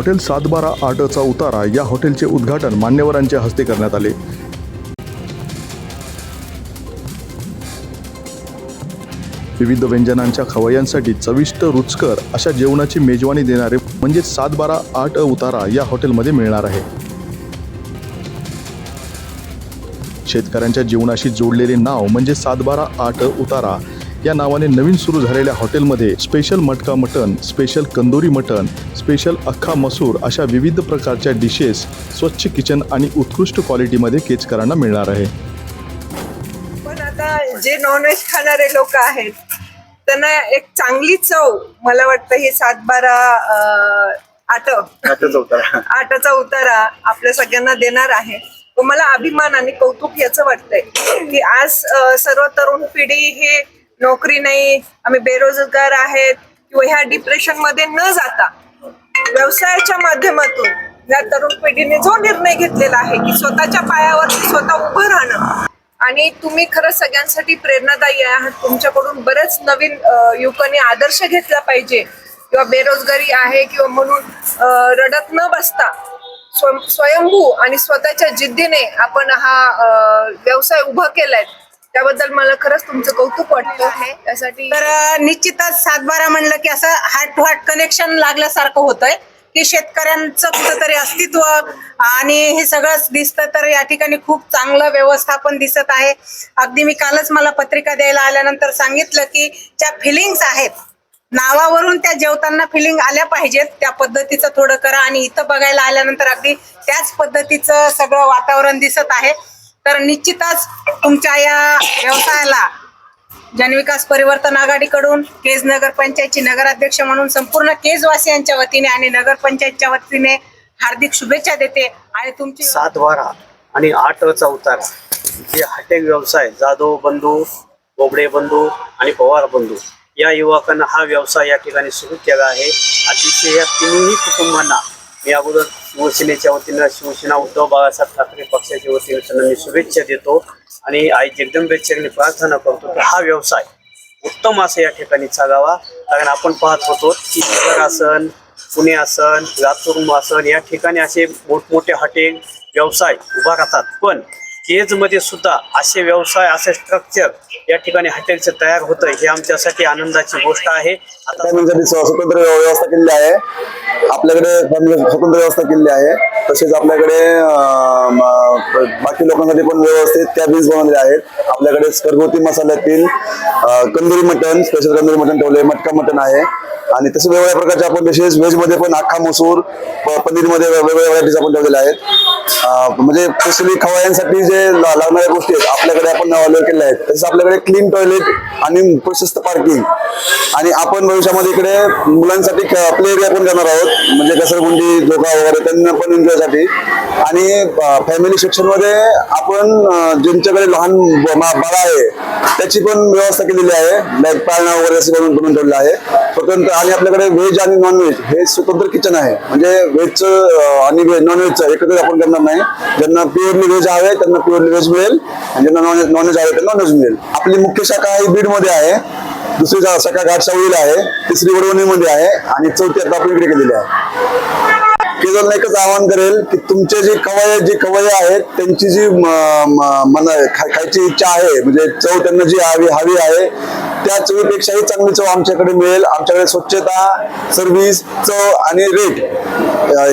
Hotel सातबारा आठचा उतारा या हॉटेलचे उद्घाटन मान्यवरांच्या हस्ते करण्यात आले. विविध व्यंजनांच्या खवय्यांसाठी चविष्ट रुचकर अशा जेवणाची मेजवानी देणारे म्हणजे सातबारा आठ उतारा या हॉटेलमध्ये मिळणार आहे. शेतकऱ्यांच्या जीवनाशी जोडलेले नाव म्हणजे सातबारा आठ उतारा या नावाने नवीन सुरू झालेल्या हॉटेलमध्ये स्पेशल मटका मटन स्पेशल कंदोरी मटन स्पेशल अख्खा मसूर अशा विविध प्रकारच्या डिशेस स्वच्छ किचन आणि उत्कृष्ट क्वालिटीमध्ये केचकरांना मिळणार आहे. पण आता जे नॉनव्हेज खाणारे लोक आहेत त्यांना एक चांगली चव मला वाटतं हे सातबारा आट आटाचा उतारा. आपल्या सगळ्यांना देणार आहे. मला अभिमान आणि कौतुक याचं वाटतंय की आज सर्व तरुण पिढी हे नोकरी नाही आम्ही बेरोजगार आहेत किंवा ह्या डिप्रेशनमध्ये न जाता व्यवसायाच्या माध्यमातून या तरुण पिढीने जो निर्णय घेतलेला आहे की स्वतःच्या पायावरती स्वतः उभं राहणं. आणि तुम्ही खरंच सगळ्यांसाठी प्रेरणादायी आहात. तुमच्याकडून बरेच नवीन अ, युवकांनी आदर्श घेतला पाहिजे. किंवा बेरोजगारी आहे किंवा म्हणून रडत न बसता स्वयंभू आणि स्वतःच्या जिद्दीने आपण हा व्यवसाय उभा केलाय. त्याबद्दल मला खरंच तुमचं कौतुक वाटतं. आहे त्यासाठी तर निश्चितच सातबारा म्हणलं की असं हार्ट टू हार्ट कनेक्शन लागल्यासारखं होतंय की शेतकऱ्यांचं कुठंतरी अस्तित्व आणि हे सगळंच दिसतं तर या ठिकाणी खूप चांगलं व्यवस्थापन दिसत आहे. अगदी मी कालच मला पत्रिका द्यायला आल्यानंतर सांगितलं की ज्या फिलिंग्स आहेत नावावरून त्या जेवताना फिलिंग आल्या पाहिजेत त्या पद्धतीचं थोडं करा आणि इथं बघायला आल्यानंतर अगदी त्याच पद्धतीचं सगळं वातावरण दिसत आहे. तर निश्चितच तुमच्या या व्यवसायाला जनविकास परिवर्तन आघाडीकडून केज नगर पंचायतची नगराध्यक्ष म्हणून संपूर्ण केजवासियांच्या वतीने आणि नगरपंचायतच्या वतीने हार्दिक शुभेच्छा देते आणि तुमची सात वारा आणि आठ उतारा. जे हॉटेल व्यवसाय जाधव बंधू बोबडे बंधू आणि पवार बंधू या युवकांना हा व्यवसाय या ठिकाणी सुरू केला आहे. अतिशय या तिन्ही कुटुंबांना मी अगोदर शिवसेनेच्या वतीनं शिवसेना उद्धव बाळासाहेब ठाकरे पक्षाच्या वतीनं त्यांना मी शुभेच्छा देतो. आणि आई जगदंबेच्यांनी प्रार्थना करतो की हा व्यवसाय उत्तम असं या ठिकाणी चालावा. कारण आपण पाहत होतो की नगर आसन पुणे आसन लातूर आसन या ठिकाणी असे मोठमोठे हॉटेल व्यवसाय उभा राहतात. पण केजमध्ये सुद्धा असे व्यवसाय असे स्ट्रक्चर या ठिकाणी हॉटेलचं तयार होतं हे आमच्यासाठी आनंदाची गोष्ट आहे. आता स्वतंत्र व्यवस्था केलेली आहे. आपल्याकडे स्वतंत्र व्यवस्था केलेली आहे. तसेच आपल्याकडे बाकी लोकांसाठी पण व्यवस्थित कॅबिन्स बनवलेले आहेत. आपल्याकडे घरगुती मसाल्यातील कंदुरी मटन स्पेशल कंदुरी मटन ठेवले मटका मटन आहे. आणि तसे वेगवेगळ्या प्रकारचे आपण डिशेस व्हेजमध्ये पण अख्खा मसूर प- पनीरमध्ये वेगवेगळ्या व्हरायटीज आपण ठेवलेल्या आहेत. म्हणजे स्पेशली खवयांसाठी जे लागणाऱ्या गोष्टी आहेत आपल्याकडे आपण अवेलेबल केलेल्या आहेत तसेच आपल्याकडे क्लीन टॉयलेट आणि प्रशस्त पार्किंग आणि आपण भविष्यामध्ये इकडे मुलांसाठी प्ले एरिया पण करणार आहोत म्हणजे घसरगुंडी झोका वगैरे त्यांना पण एन्जॉयसाठी आणि फॅमिली सेक्शनमध्ये आपण ज्यांच्याकडे लहान बाळा आहे त्याची पण व्यवस्था केलेली आहे. पाळणा वगैरे असं करून बनवून ठेवलं आहे. स्वतंत्र आणि आपल्याकडे व्हेज आणि नॉनव्हेज हे स्वतंत्र किचन आहे. म्हणजे व्हेजचं आणि व्हेज नॉनव्हेजचं एकत्र आपण करणार नाही. ज्यांना प्युअरली व्हेज हवे त्यांना प्युअरली व्हेज मिळेल. आणि ज्यांना नॉन नॉनव्हेज हवे नॉनव्हेज मिळेल. आपली मुख्य शाखा ही बीडमध्ये आहे. दुसरी शाखा घाटसावळीला आहे. तिसरी वडवणीमध्ये आहे. आणि चौथी आता आपण इकडे केलेली आहे. केवळ एकच आवाहन करेल की तुमचे जे कवय जे कवय आहेत त्यांची जी मना खायची इच्छा आहे म्हणजे चव त्यांना जी हवी हवी आहे त्या चवीपेक्षाही चांगली चव आमच्याकडे मिळेल. आमच्याकडे स्वच्छता सर्व्हिस चव आणि रेट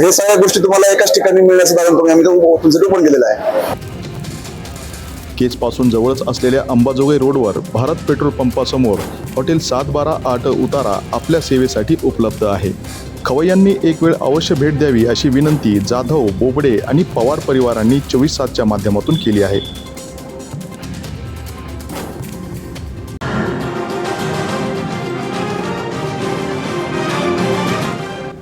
हे सगळ्या गोष्टी तुम्हाला एकाच ठिकाणी मिळण्याचं कारण तुम्ही आम्ही तुमचं ओपन केलेलं आहे. केजपासून जवळच असलेल्या अंबाजोगाई रोडवर भारत पेट्रोल पंपासमोर हॉटेल सात बारा आठ उतारा आपल्या सेवेसाठी उपलब्ध आहे. खवय्यांनी एक वेळ अवश्य भेट द्यावी अशी विनंती जाधव बोबडे आणि पवार परिवारांनी चोवीस सातच्या माध्यमातून केली आहे.